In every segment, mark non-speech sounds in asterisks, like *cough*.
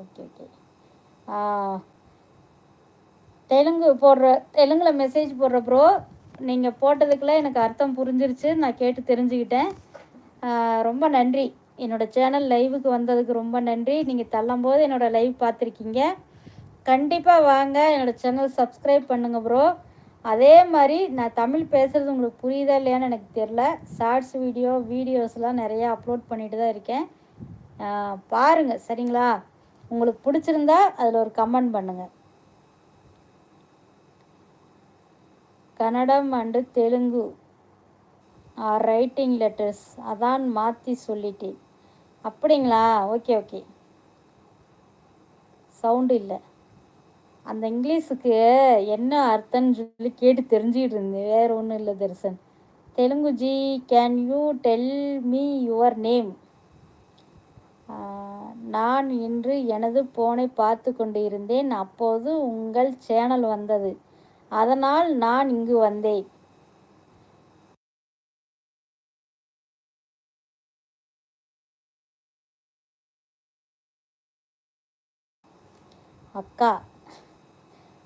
Okay okay Telugu போடுற தெலுங்கில் message போடுற ப்ரோ நீங்கள் போட்டதுக்குள்ளே எனக்கு அர்த்தம் புரிஞ்சிருச்சு நான் கேட்டு தெரிஞ்சுக்கிட்டேன். ரொம்ப நன்றி. என்னோடய சேனல் லைவுக்கு வந்ததுக்கு ரொம்ப நன்றி. நீங்கள் தள்ளும்போது என்னோடய லைவ் பார்த்துருக்கீங்க. கண்டிப்பாக வாங்க என்னோடய சேனல் சப்ஸ்கிரைப் பண்ணுங்கள் ப்ரோ அதே மாதிரி நான் தமிழ் பேசுகிறது உங்களுக்கு புரியுதா இல்லையான்னு எனக்கு தெரில ஷார்ட்ஸ் வீடியோ வீடியோஸ்லாம் நிறையா அப்லோட் பண்ணிட்டு தான் இருக்கேன். பாருங்கள் சரிங்களா? உங்களுக்கு பிடிச்சிருந்தா அதில் ஒரு கமெண்ட் பண்ணுங்கள் Kannadam and Telugu are writing letters அதான் மாற்றி சொல்லிட்டேன். அப்படிங்களா? ஓகே ஓகே சவுண்டு இல்லை. அந்த இங்கிலீஷுக்கு என்ன அர்த்தம்னு சொல்லி கேட்டு தெரிஞ்சுக்கிட்டு இருந்தேன். வேறு ஒன்றும் இல்லை Darshan. Telugu ji can you tell me your name நான் இன்று எனது போனை பார்த்து கொண்டு இருந்தேன் அப்போது உங்கள் சேனல் வந்தது. அதனால் நான் இங்கு வந்தேன். அக்கா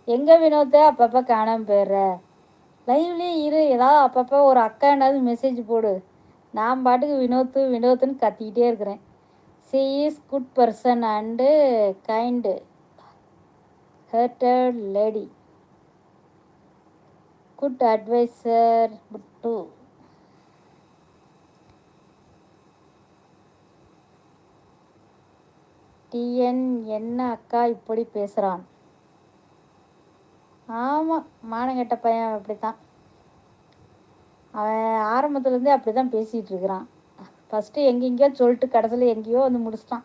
எங்கே வினோத்தை அப்பப்போ காணாமல் போயிடுற? லைவ்லேயே இரு. ஏதாவது அப்பப்போ ஒரு அக்கா என்னது மெசேஜ் போடு. நான் பாட்டுக்கு வினோத்து வினோத்துன்னு கத்திக்கிட்டே இருக்கிறேன். She is good person and kind hearted lady good adviser to TN என்ன அக்கா இப்படி பேசுகிறான் ஆமாம் மானங்கெட்ட பையன் அப்படி தான் அவன் ஆரம்பத்துலேருந்தே அப்படி தான் பேசிகிட்டு இருக்கிறான். ஃபஸ்ட்டு எங்கெங்கேயோ சொல்லிட்டு கடைசியில் எங்கேயோ வந்து முடிச்சிட்டான்.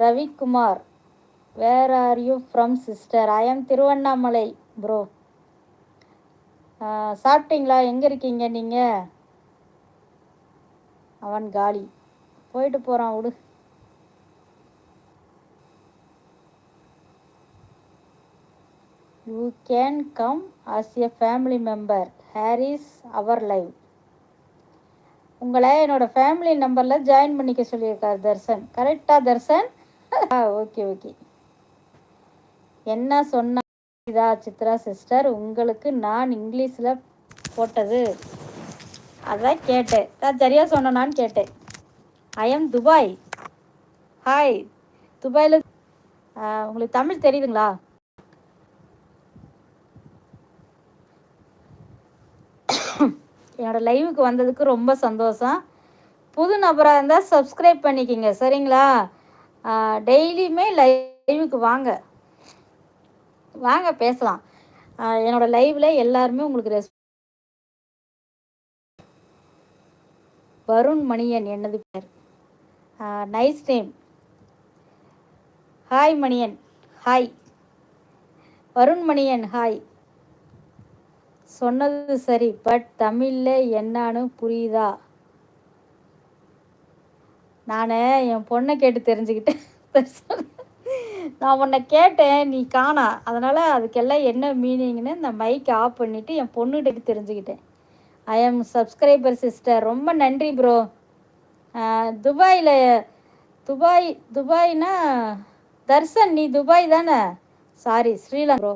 Ravikumar where are you from sister I am Thiruvannamalai bro சாப்பிட்டீங்களா? எங்கே இருக்கீங்க நீங்கள் அவன் காலி. போயிட்டு போகிறான் விடு. You can come as a family member here is our live உங்களை என்னோடய ஃபேமிலி நம்பரில் ஜாயின் பண்ணிக்க சொல்லியிருக்கார் தர்சன் கரெக்டாக தர்சன் ஆ ஓகே ஓகே என்ன சொன்னா? இதா சித்ரா சிஸ்டர் உங்களுக்கு நான் இங்கிலீஷில் போட்டது. அதான் கேட்டேன். நான் சரியாக சொன்னான்னு கேட்டேன். ஐ எம் துபாய் ஹாய் துபாயில் உங்களுக்கு தமிழ் தெரியுதுங்களா? என்னோடய லைவுக்கு வந்ததுக்கு ரொம்ப சந்தோஷம். புது நபராக இருந்தால் சப்ஸ்கிரைப் பண்ணிக்கிங்க சரிங்களா? டெய்லியுமே லைவுக்கு வாங்க. வாங்க பேசலாம். என்னோடய லைவில் எல்லாருமே உங்களுக்கு ரெஸ் வருண் மணியன் என்னது பேர்? Nice name hi Maniyan hi Varun Maniyan hi சொன்னது சரி பட் தமிழில் என்னான்னு புரியுதா? நான் என் பொண்ணை கேட்டு தெரிஞ்சுக்கிட்டேன். நான் உன்னை கேட்டேன் நீ காணா. அதனால் அதுக்கெல்லாம் என்ன மீனிங்னு இந்த மைக் ஆஃப் பண்ணிவிட்டு என் பொண்ணுகிட்ட தெரிஞ்சுக்கிட்டேன். ஐ எம் சப்ஸ்கிரைபர் சிஸ்டர் ரொம்ப நன்றி ப்ரோ துபாயில் துபாய் துபாய்னா தர்சன் நீ துபாய் தானே? சாரி ஸ்ரீலங்கா ப்ரோ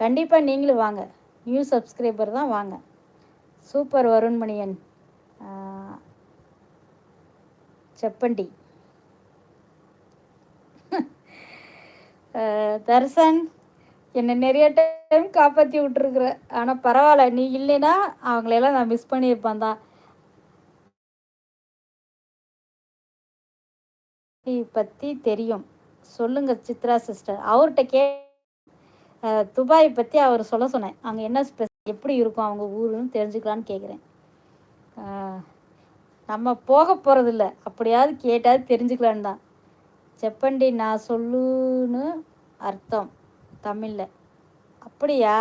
கண்டிப்பாக நீங்களும் வாங்க. நியூ சப்ஸ்கிரைபர் தான் வாங்க. சூப்பர் வருண்மணியன் செப்பண்டி. *laughs* தர்சன் என்னை நிறைய டைம் காப்பாற்றி விட்டுருக்குற. ஆனால் பரவாயில்ல நீ இல்லைன்னா அவங்களையெல்லாம் நான் மிஸ் பண்ணியிருப்பேன் தான். பற்றி தெரியும். சொல்லுங்கள் சித்ரா சிஸ்டர் அவர்கிட்ட கே துபாய் பற்றி அவர் சொல்ல சொன்னேன். அங்கே என்ன ஸ்பெஷல் எப்படி இருக்கும் அவங்க ஊருன்னு தெரிஞ்சுக்கலான்னு கேட்குறேன் நம்ம போக போகிறதில்ல அப்படியாவது கேட்டாவது தெரிஞ்சுக்கலான்னு தான். செப்பண்டி நான் சொல்லுன்னு அர்த்தம் தமிழில். அப்படியா?